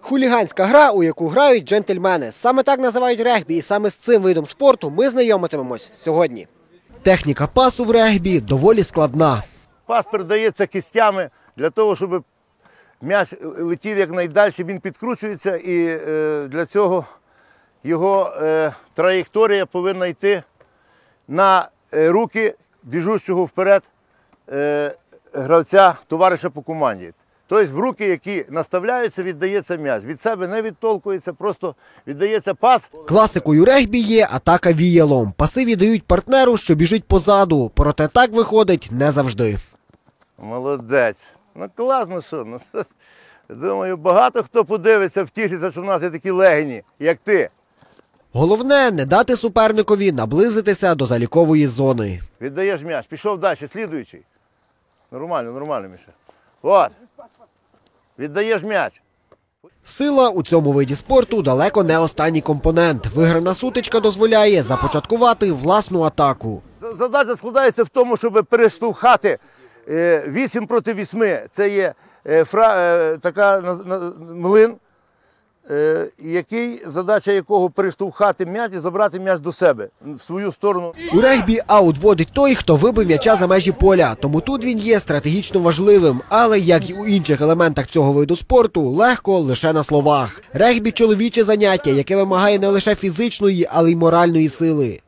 Хуліганська гра, у яку грають джентльмени. Саме так називають регбі, і саме з цим видом спорту ми знайомитимемось сьогодні. Техніка пасу в регбі доволі складна. Пас передається кистями для того, щоб м'яч летів якнайдальше, він підкручується і е, для цього його е, траєкторія повинна йти на е, руки біжущого вперед гравця, товариша по команді. Тобто в руки, які наставляються, віддається м'яч. Від себе не відтолкується, просто віддається пас. Класикою регбі є атака віялом. Паси віддають партнеру, що біжить позаду. Проте так виходить не завжди. Молодець. Ну класно, що. Ну, думаю, багато хто подивиться, втішиться, що в нас є такі легені, як ти. Головне не дати суперникові наблизитися до залікової зони. Віддаєш м'яч, пішов далі, слідуючий. Нормально, нормально, Міша. От. Віддаєш м'яч. Сила у цьому виді спорту далеко не останній компонент. Виграна сутичка дозволяє започаткувати власну атаку. Задача складається в тому, щоб перештовхати 8 проти 8. Це є е, фра, е, така млин, е, який, задача якого перештовхати м'яч і забрати м'яч до себе в свою сторону. У регбі аут водить той, хто вибив м'яча за межі поля, тому тут він є стратегічно важливим. Але як і у інших елементах цього виду спорту, легко лише на словах. Регбі чоловіче заняття, яке вимагає не лише фізичної, але й моральної сили.